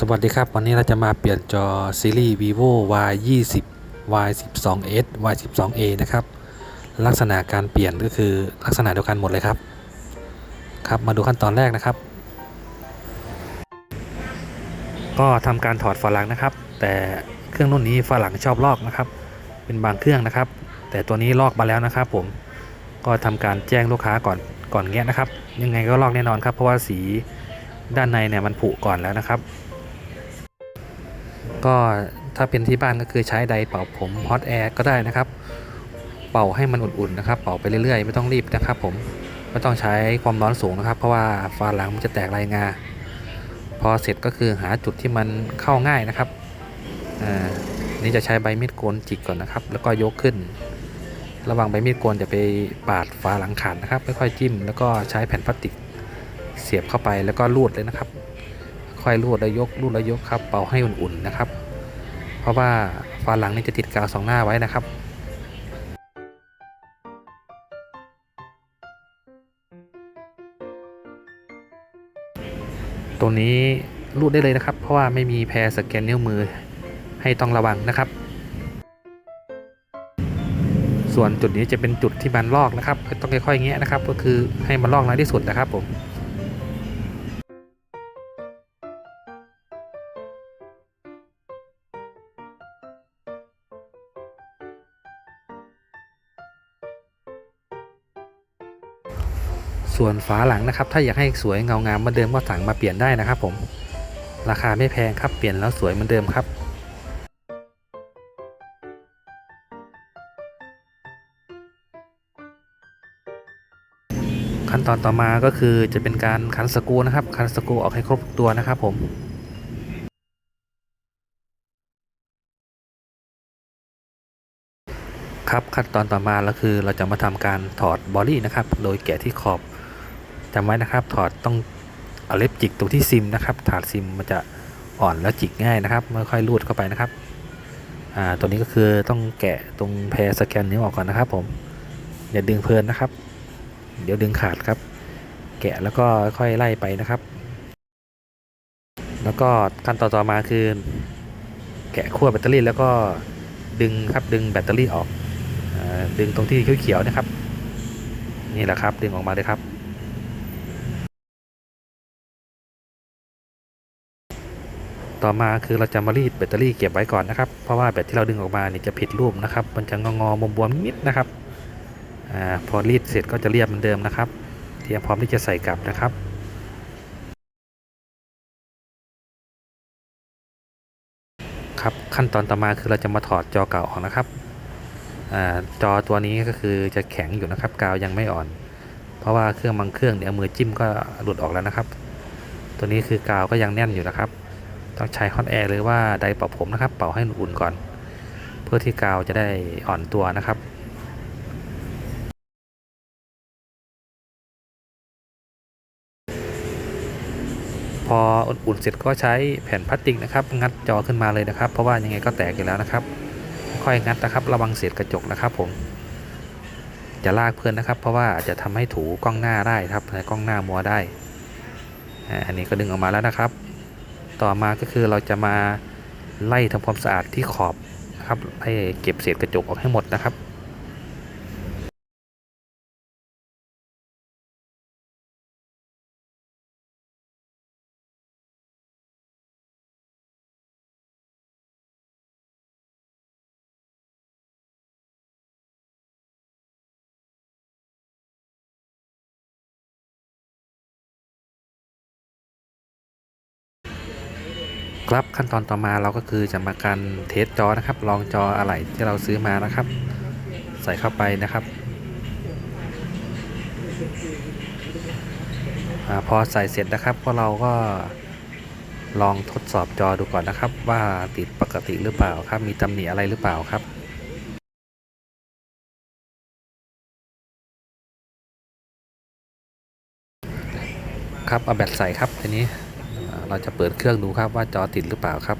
สวัสดีครับ วันนี้เราจะมาเปลี่ยนจอซีรีส์ vivo y 2 0 y 1 2 s y 1 2 a นะครับ ลักษณะการเปลี่ยนก็คือลักษณะเดียวกันหมดเลยครับ ครับ มาดูขั้นตอนแรกนะครับ ก็ทำการถอดฝาหลังนะครับ แต่เครื่องรุ่นนี้ฝาหลังชอบลอกนะครับ เป็นบางเครื่องนะครับ แต่ตัวนี้ลอกมาแล้วนะครับ ผม ก็ทำการแจ้งลูกค้าก่อนก่อนแงะนะครับ ยังไงก็ลอกแน่นอนครับ เพราะว่าสีด้านในเนี่ยมันผุก่อนแล้วนะครับ ก็ถ้าเป็นที่บ้านก็คือใช้ไดร์เป่าผมฮอตแอร์ก็ได้นะครับ เป่าให้มันอุ่นๆนะครับ เป่าไปเรื่อยๆ ไม่ต้องรีบนะครับ ผมไม่ต้องใช้ความร้อนสูงนะครับ เพราะว่าฝาหลังมันจะแตกลายงา พอเสร็จก็คือหาจุดที่มันเข้าง่ายนะครับอ่านี่จะใช้ใบมีดโกนจิกก่อนนะครับ แล้วก็ยกขึ้น ระว่างใบมีดโกนจะไปปาดฝาหลังขาดนะครับค่อยๆจิ้ม แล้วก็ใช้แผ่นพลาสติกเสียบเข้าไปแล้วก็ลูดเลยนะครับ ค่อยลูดแล้วยกลูดแล้วยกครับเป่าให้อุ่นๆนะครับ เพราะว่าฝาหลังนี่จะติดกาวสองหน้าไว้นะครับตรงนี้รูดได้เลยนะครับ เพราะว่าไม่มีแพรสแกนนิ้วมือให้ต้องระวังนะครับ ส่วนจุดนี้จะเป็นจุดที่มันลอกนะครับ ต้องค่อยๆแงะนะครับ ก็คือให้มันลอกน้อยที่สุดนะครับผม ส่วนฝาหลังนะครับ ถ้าอยากให้สวยเงางามเหมือนเดิมก็สั่งมาเปลี่ยนได้นะครับ ผม ราคาไม่แพงครับเปลี่ยนแล้วสวยเหมือนเดิมครับขั้นตอนต่อมาก็คือจะเป็นการคันสกูนะครับ คันสกูออกให้ครบตัวนะครับผมครับขั้นตอนต่อมาแล้วคือเราจะมาทำการถอดบอดี้นะครับ โดยแกะที่ขอบ จำไว้นะครับ ถอดต้องเอาเล็บจิกตรงที่ซิมนะครับ ถาดซิมมันจะอ่อนแล้วจิกง่ายนะครับไม่ค่อยรูดเข้าไปนะครับอ่าตัวนี้ก็คือต้องแกะตรงแพรสแกนนิ้วออกก่อนนะครับ ผมอย่าดึงเพลินนะครับ เดี๋ยวดึงขาดครับ แกะแล้วก็ค่อยไล่ไปนะครับ แล้วก็ขั้นตอนต่อมาคือแกะขั้วแบตเตอรี่แล้วก็ดึงครับดึงแบตเตอรี่ออกอดึงตรงที่เขียวๆนะครับ นี่แหละครับดึงออกมาเลยครับ ต่อมาคือเราจะมารีดแบตเตอรี่เก็บไว้ก่อนนะครับ เพราะว่าแบตที่เราดึงออกมาเนี่ยจะผิดรูปนะครับ มันจะงองๆบวมๆนิดนะครับอาพอรีดเสร็จก็จะเรียบเหมือนเดิมนะครับ เตรียมพร้อมที่จะใส่กลับนะครับครับขั้นตอนต่อมาคือเราจะมาถอดจอเก่าออกนะครับอาจอตัวนี้ก็คือจะแข็งอยู่นะครับ กาวยังไม่อ่อน เพราะว่าเครื่องบางเครื่องเนี่ยมือจิ้มก็หลุดออกแล้วนะครับ ตัวนี้คือกาวก็ยังแน่นอยู่นะครับ ต้องใช้ฮอตแอร์หรือว่าไดร์เป่าผมนะครับ เป่าให้อุ่นก่อน เพื่อที่กาวจะได้อ่อนตัวนะครับพออุ่นๆเสร็จก็ใช้แผ่นพลาสติกนะครับ งัดจอขึ้นมาเลยนะครับ เพราะว่ายังไงก็แตกอยู่แล้วนะครับ ค่อยงัดนะครับ ระวังเศษกระจกนะครับ ผมจะลากเพื่อนนะครับ เพราะว่าจะทำให้ถูกล้องหน้าได้ครับกล้องหน้ามัวได้อ่าอันนี้ก็ดึงออกมาแล้วนะครับ ต่อมาก็คือเราจะมาไล่ทำความสะอาดที่ขอบนะครับให้เก็บเศษกระจกออกให้หมดนะครับ ครับขั้นตอนต่อมาเราก็คือจะมาการเทสจอนะครับ ลองจออะไหล่ที่เราซื้อมานะครับ ใส่เข้าไปนะครับอพอใส่เสร็จนะครับก็เราก็ลองทดสอบจอดูก่อนนะครับ ว่าติดปกติหรือเปล่าครับ มีตำหนิอะไรหรือเปล่าครับครับเอาแบตใส่ครับทีนี้ เราจะเปิดเครื่องดูครับว่าจอติดหรือเปล่าครับ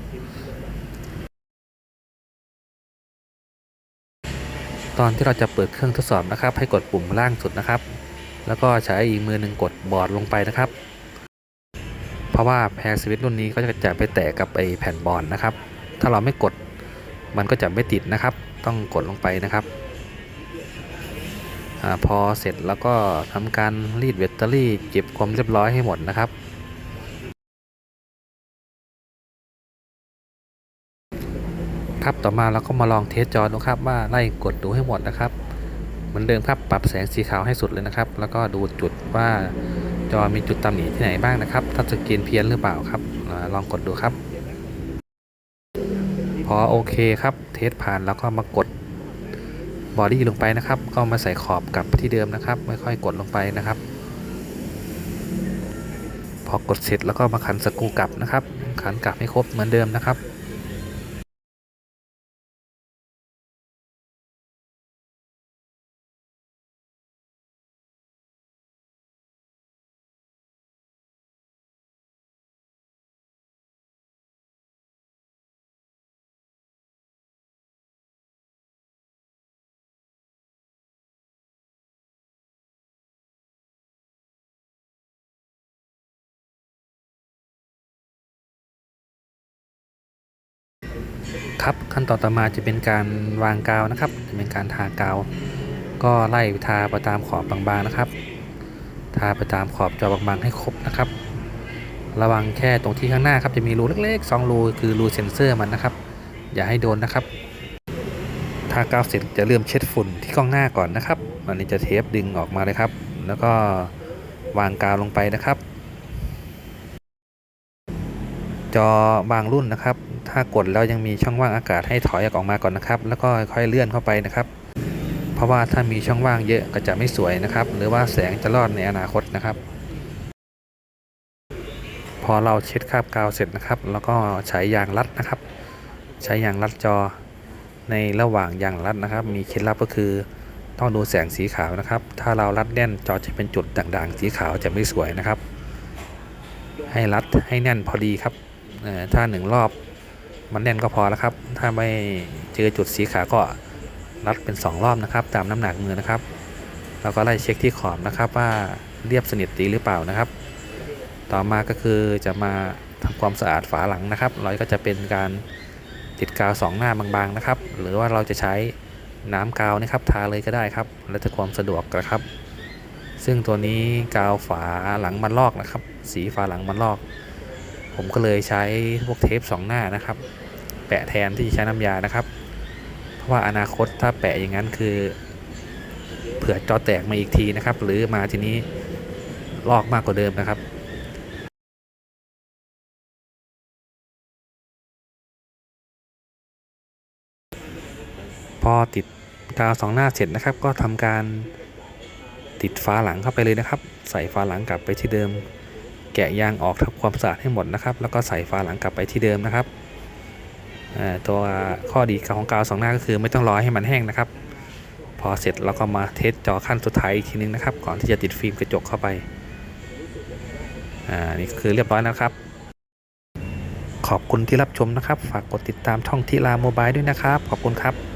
ตอนที่เราจะเปิดเครื่องทดสอบนะครับ ให้กดปุ่มล่างสุดนะครับ แล้วก็ใช้อีกมือหนึ่งกดบอร์ดลงไปนะครับ เพราะว่าแพรสวิตช์รุ่นนี้ก็จะไปแตะกับไอแผ่นบอลนะครับ ถ้าเราไม่กดมันก็จะไม่ติดนะครับ ต้องกดลงไปนะครับอพอเสร็จแล้วก็ทำการรีดแบตเตอรี่เก็บความเรียบร้อยให้หมดนะครับ ครับต่อมาเราก็มาลองเทสจอดูครับว่าไล่กดดูให้หมดนะครับ เหมือนเดิมครับปรับแสงสีขาวให้สุดเลยนะครับ แล้วก็ดูจุดว่าจอมีจุดตำหนิที่ไหนบ้างนะครับถ้าสกรีนเพี้ยนหรือเปล่าครับอลองกดดูครับ พอโอเคครับเทสผ่านแล้วก็มากดบอดี้ลงไปนะครับ ก็มาใส่ขอบกับที่เดิมนะครับ ไม่ค่อยกดลงไปนะครับ พอกดเสร็จแล้วก็มาขันสกูกลับนะครับ ขันกลับให้ครบเหมือนเดิมนะครับ ครับขั้นตอนต่อมาจะเป็นการวางกาวนะครับ จะเป็นการทากาว ก็ไล่ทาไปตามขอบบางๆนะครับ ทาไปตามขอบจอบางๆให้ครบนะครับ ระวังแค่ตรงที่ข้างหน้าครับจะมีรูเล็กๆ2รูคือรูเซ็นเซอร์มันนะครับ อย่าให้โดนนะครับทากาวเสร็จจะเริ่มเช็ดฝุ่นที่กล้องหน้าก่อนนะครับอันนี้จะเทปดึงออกมาเลยครับ แล้วก็วางกาวลงไปนะครับ จอบางรุ่นนะครับ ถ้ากดแล้วยังมีช่องว่างอากาศให้ถอยออกมาก่อนนะครับ แล้วก็ค่อยเลื่อนเข้าไปนะครับ เพราะว่าถ้ามีช่องว่างเยอะก็จะไม่สวยนะครับ หรือว่าแสงจะรอดในอนาคตนะครับ พอเราเช็ดคราบกาวเสร็จนะครับ แล้วก็ใช้ยางรัดนะครับ ใช้ยางรัดจอในระหว่างยางรัดนะครับ มีเคล็ดลับก็คือต้องดูแสงสีขาวนะครับ ถ้าเรารัดแน่นจอจะเป็นจุดด่างๆ สีขาวจะไม่สวยนะครับ ให้รัดให้แน่นพอดีครับ ถ้าหนึ่งรอบมันแน่นก็พอแล้วครับ ถ้าไม่เจอจุดสีขาวก็รัดเป็น 2 รอบนะครับ ตามน้ำหนักมือนะครับ แล้วก็ไล่เช็คที่ขอบนะครับ ว่าเรียบสนิทดีหรือเปล่านะครับ ต่อมาก็คือจะมาทำความสะอาดฝาหลังนะครับเราก็จะเป็นการติดกาวสองหน้าบางๆนะครับ หรือว่าเราจะใช้น้ำกาวนะครับทาเลยก็ได้ครับ แล้วแต่ความสะดวกนะครับ ซึ่งตัวนี้กาวฝาหลังมันลอกนะครับ สีฝาหลังมันลอก ผมก็เลยใช้พวกเทปสองหน้านะครับ แปะแทนที่จะใช้น้ำยานะครับ เพราะว่าอนาคตถ้าแปะอย่างนั้นคือ เผื่อจอแตกมาอีกทีนะครับ หรือมาทีนี้ลอกมากกว่าเดิมนะครับพอติดกาวสองหน้าเสร็จนะครับ ก็ทำการติดฝาหลังเข้าไปเลยนะครับ ใส่ฝาหลังกลับไปที่เดิม แกะยางออกทำความสะอาดให้หมดนะครับ แล้วก็ใส่ฝาหลังกลับไปที่เดิมนะครับตัวข้อดีของกาวสองหน้าก็คือไม่ต้องรอให้มันแห้งนะครับ พอเสร็จเราก็มาเทสจอขั้นสุดท้ายอีกทีนึงนะครับ ก่อนที่จะติดฟิล์มกระจกเข้าไปอ่านี่คือเรียบร้อยแล้วครับ ขอบคุณที่รับชมนะครับ ฝากกดติดตามช่องทีลาโมบายด้วยนะครับ ขอบคุณครับ